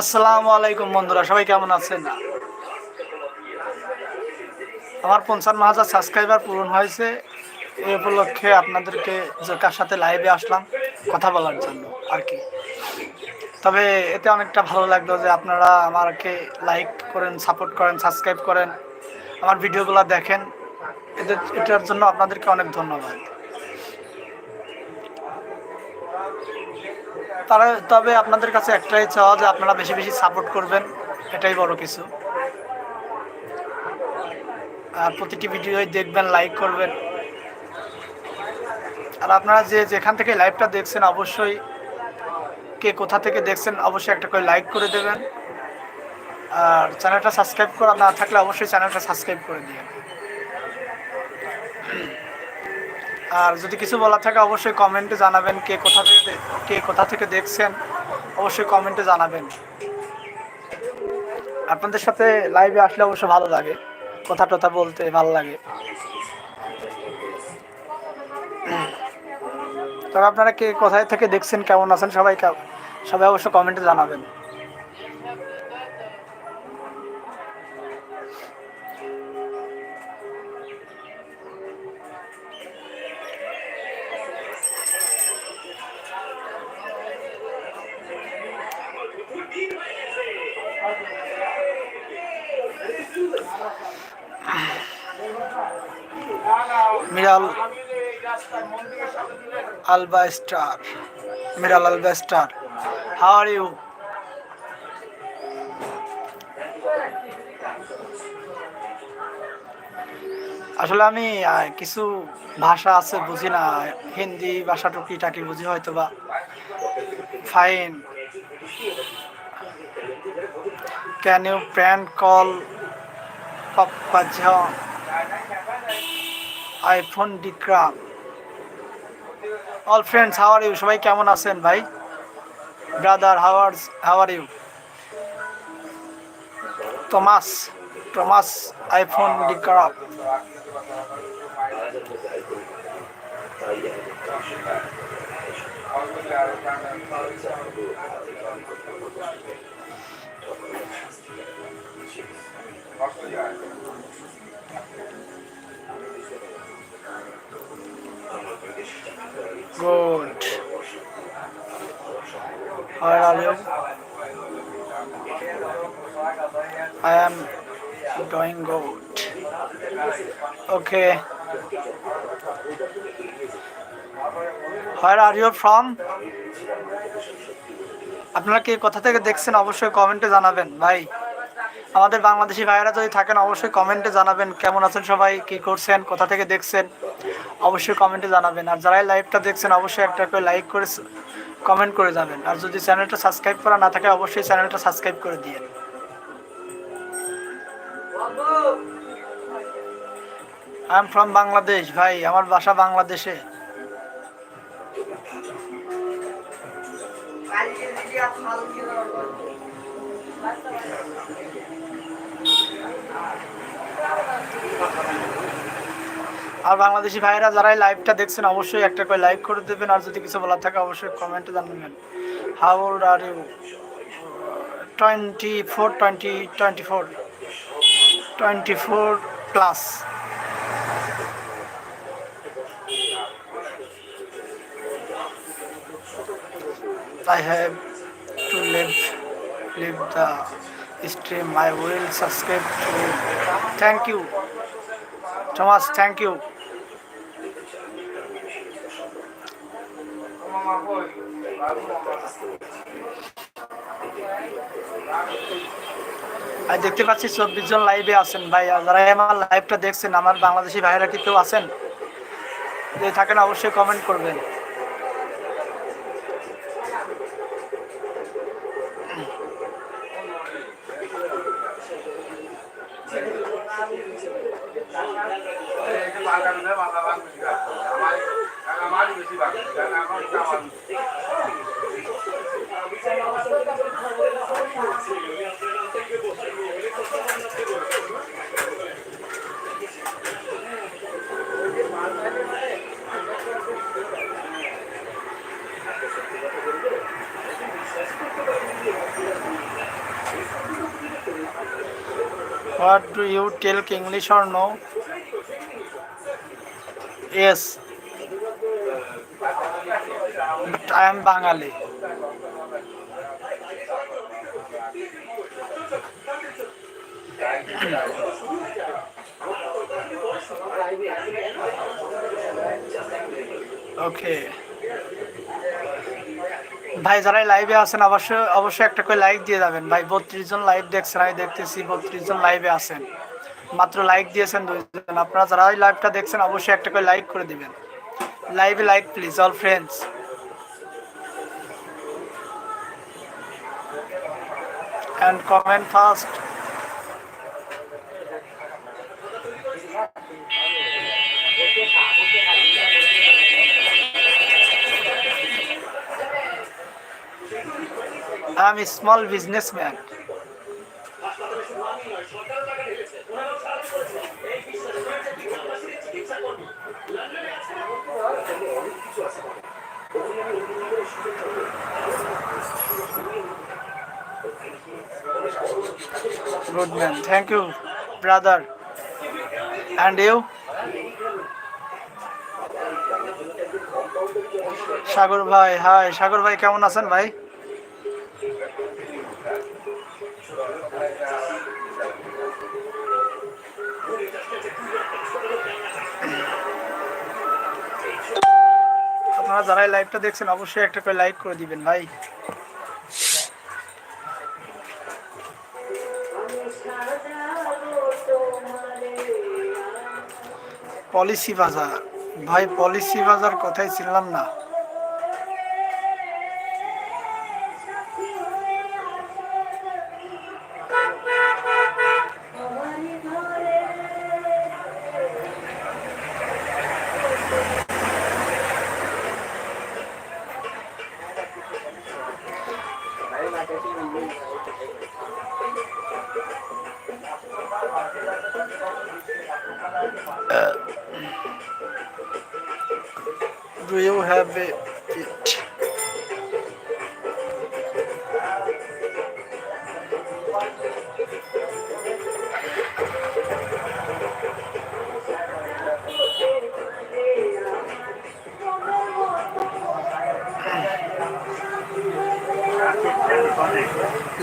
আসসালামু আলাইকুম বন্ধুরা, সবাই কেমন আছেন? আমার পঞ্চান্ন হাজার সাবস্ক্রাইবার পূরণ হয়েছে। এই উপলক্ষে আপনাদেরকে কার সাথে লাইভে আসলাম, কথা বলার জন্য আর কি। তবে এতে অনেকটা ভালো লাগল যে আপনারা আমাকে লাইক করেন সাপোর্ট করেন সাবস্ক্রাইব করেন, আমার ভিডিওগুলো দেখেন। এদের এটার জন্য আপনাদেরকে অনেক ধন্যবাদ। তারা তবে আপনাদের কাছে একটাই চাওয়া যে আপনারা বেশি বেশি সাপোর্ট করবেন, এটাই বড় কিছু। আর প্রতিটি ভিডিওই দেখবেন লাইক করবেন। আর আপনারা যে যেখান থেকে লাইভটা দেখছেন, অবশ্যই কে কোথা থেকে দেখছেন, অবশ্যই একটা করে লাইক করে দেবেন। আর চ্যানেলটা সাবস্ক্রাইব করা না থাকলে অবশ্যই চ্যানেলটা সাবস্ক্রাইব করে দিন আর যদি কিছু বলা থাকে, অবশ্যই কমেন্টে জানাবেন কে কোথা থেকে কে কোথা থেকে দেখছেন। অবশ্যই কমেন্টে জানাবেন। আপনাদের সাথে লাইভে আসলে অবশ্য ভালো লাগে। কথা টথা বলতে ভালো লাগে। তবে আপনারা কে কোথায় থেকে দেখছেন, কেমন আছেন সবাই সবাই অবশ্য কমেন্টে জানাবেন। Alva star Miral Alva star how are you আসলে আমি কিছু ভাষা আছে বুঝি না। হিন্দি ভাষা টুকিটাকি বুঝি হয়তো বা ফাইন ক্যান ইউ প্র্যান কল পাপ্পা iPhone ডিক্রাম all friends how are you সবাই কেমন আছেন ভাই? Brother how how are you Thomas Thomas iPhone ডিক্রাম Good. Where are you? I am doing good. Okay. Where are you from? আপনারা কে কোথা থেকে দেখছেন অবশ্যই কমেন্টে জানাবেন ভাই আমাদের বাংলাদেশি ভাইয়েরা যদি থাকেন, অবশ্যই কমেন্টে জানাবেন কেমন আছেন সবাই, কি করছেন, কোথা থেকে দেখছেন, অবশ্যই কমেন্টে জানাবেন। আর যারাই লাইভটা দেখছেন, অবশ্যই একটা করে লাইক করে কমেন্ট করে যাবেন। আর যদি চ্যানেলটা সাবস্ক্রাইব করা না থাকে, অবশ্যই চ্যানেলটা সাবস্ক্রাইব করে দিয়ে আই এম ফ্রম বাংলাদেশ ভাই, আমার বাসা বাংলাদেশে। আর বাংলাদেশি ভাইরা যারাই লাইভটা দেখছেন, অবশ্যই একটা করে লাইক করে দেবেন। আর যদি কিছু বলার থাকে, অবশ্যই কমেন্টে জানাবেন। How old are you twenty four twenty twenty four twenty four plus I have to leave leave the stream. I will subscribe to. Thank you. Thomas, thank you. আর দেখতে পাচ্ছি চব্বিশ জন লাইভে আছেন ভাই যারা আমার লাইভটা দেখছেন আমার বাংলাদেশি ভাইরা কি কেউ আছেন যদি থাকেন অবশ্যই কমেন্ট করবেন What do you tell King English or no? But I am Bengali. ওকে ভাই, যারা লাইভে আছেন, অবশ্যই অবশ্যই একটা করে লাইক দিয়ে যাবেন। ভাই, বত্রিশ জন লাইভ দেখছেন আমি দেখতেছি বত্রিশ জন লাইভে আছেন। মাত্র লাইক দিয়েছেন দুইজন। আপনারা যারা এই লাইভটা দেখছেন, অবশ্যই একটা করে লাইক করে দিবেন। লাইভে like please all friends and comment first I'm a small businessman. Good man. Thank you, brother. And you? Sagar ভাই হাই সাগর ভাই কেমন আছেন ভাই যারা লাইভটা দেখছেন, অবশ্যই একটা করে লাইক করে দিবেন ভাই। পলিসি বাজার। ভাই, পলিসি বাজার কোথায় ছিলাম না?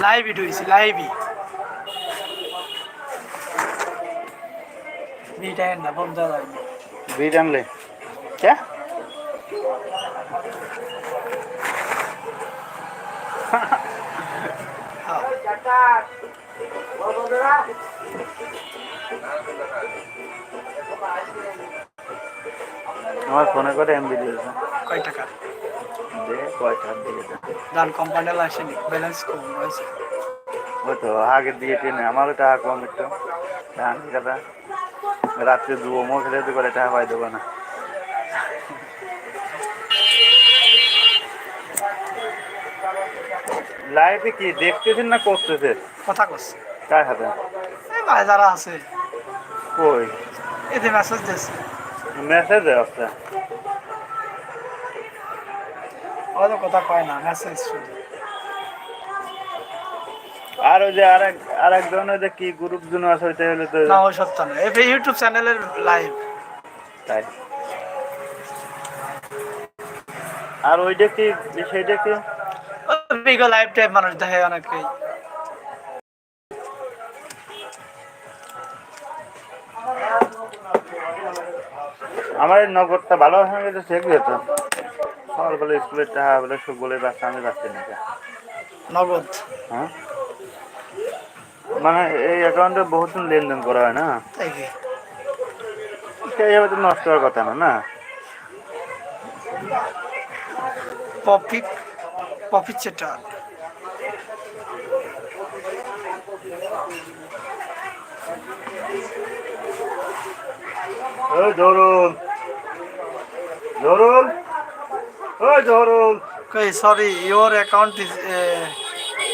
লাইভ ইট হয়েছে লাইভই। বিট আনেন না বন্ধ লাগবে বিট আনলে। কে? আমার ফোনে করে এমবি দিয়েছে। কয় টাকা? দে কয়টা দিয়েছে দান কোম্পানিওয়ালা আসেনি ব্যালেন্স কম রয়েছে। ওই তো আগে দিয়ে টেনে আমারও টাকা কম একটু। ধান কথা রাত্রে দুবো মুখ রেডি করে টাকা পাই দেবো না। লাইভে কি দেখতেছেন না করতেছে কথা করছে কার হাতে? ভাই যারা আছে। কই? এতে মেসেজ দিয়েছে। মেসেজ আসছে ওরা তো কথা কয় না মেসেজ শুধু আর ওই যে আরেক আরেকজন ওই যে কি গ্রুপ জন আছে ওইটা হলো তো না ওই সত্য না এই ইউটিউব চ্যানেলের লাইভ তাই। আর ওইটা কি সেইটা কি? বিগো লাইভ টাইপ মানুষ দেখে অনেকেই। আমার এই নগদটা ভালো হয়ে গেছে সে কি হতো সকাল স্কুলের টাকা বলে সব বলে বাচ্চা আমি বাচ্চা না নগদ। হ্যাঁ? মানে এই অ্যাকাউন্টে বহুত দিন লেনদেন করা হয় না? তাই কি? তো নষ্ট হওয়ার কথা না না? পপি চেটার ওই জরুল জরুল ওই sorry, your account is uh,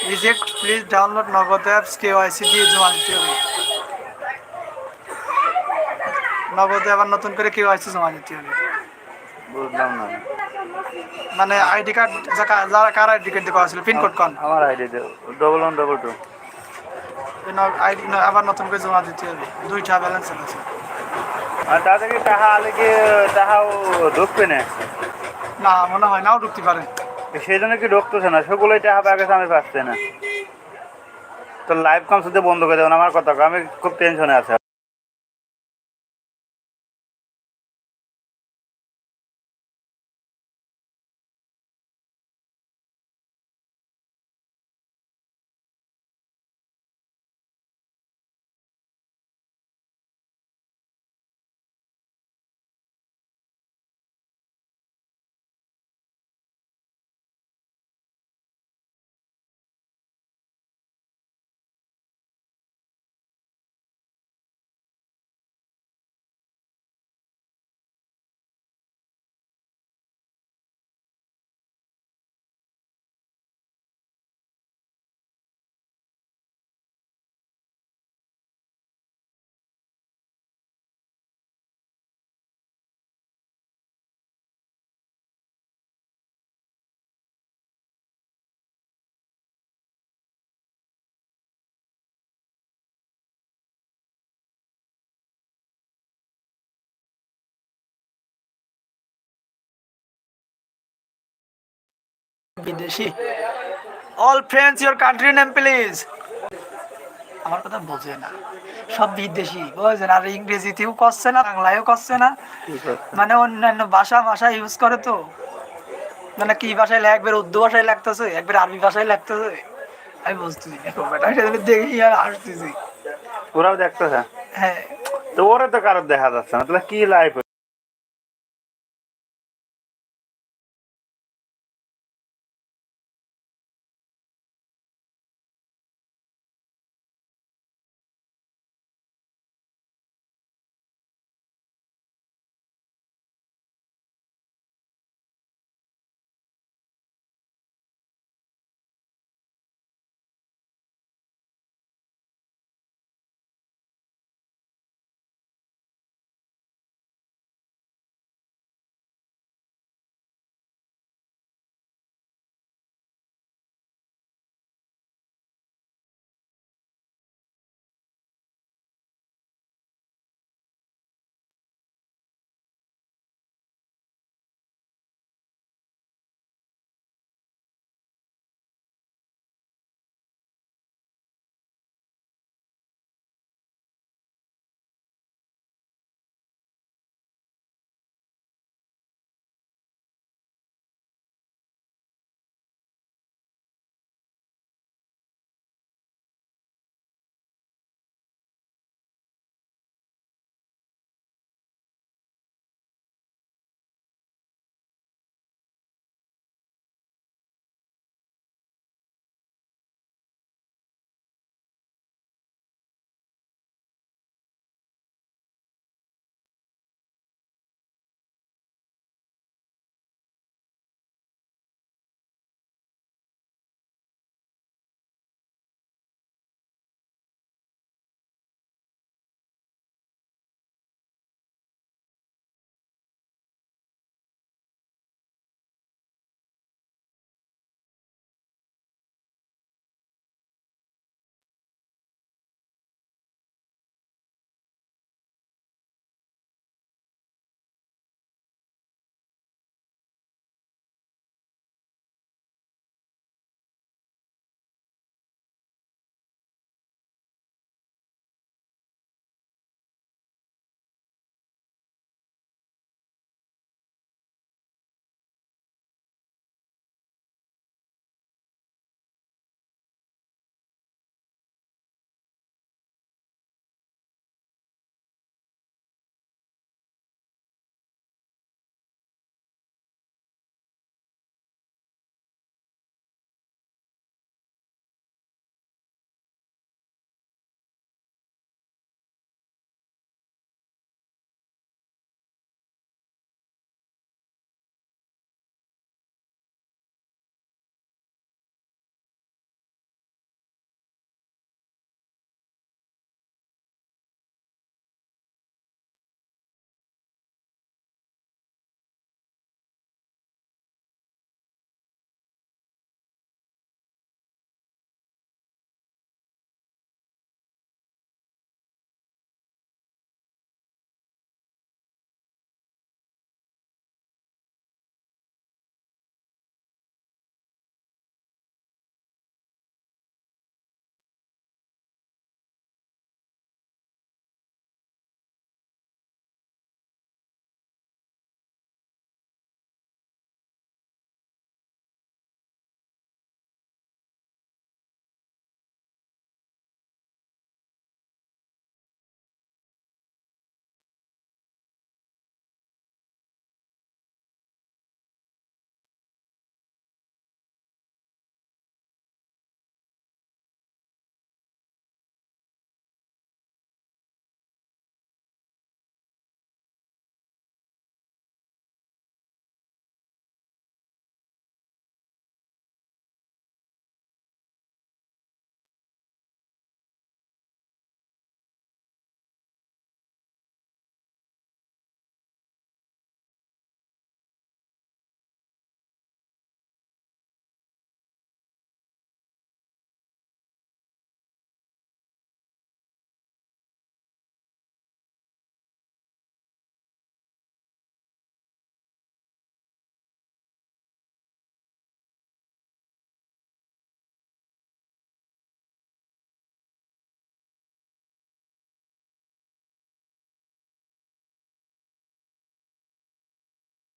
reject. Please download Nagod apps KYC দিয়ে জমা দিতে হবে। নগদে আবার নতুন করে কেওয়াইসি জমা দিতে হবে। বুঝলাম না। মানে আইডি কার্ড যারা কার আইডি কার্ড দেওয়া ছিল পিনকোড কন। আমার ID double one double two ID আবার নতুন করে জমা দিতে হবে। দুইটা ব্যালেন্স আছে। আর কি টাহা আলে কি টাহাও ঢুকবে না। না, মনে হয় নাও ঢুকতে পারে। সেই জন্য কি ঢুকতেছে না? সেগুলো এটা হবে আগে আমি পাচ্ছি না। তো লাইভ শুধু বন্ধ করে দেবেন আমার কথা আমি খুব টেনশনে আছি। বিদেশি all friends your country name please আমার কথা বোঝে না। সব বিদেশি বোঝে না আর ইংরেজিতেও করছে না বাংলায়ও করছে না। মানে অন্যান্য ভাষা ভাষা ইউজ করে তো। মানে কি ভাষায় একবার উর্দু ভাষায় লাগতেছে একবার আরবি ভাষায় লাগতেছে আমি বুঝতেছি দেখি আর আসতেছি ওরাও দেখতেছে? হ্যাঁ। তো ওরা তো কারোর দেখা যাচ্ছে না। তাহলে কি লাইভ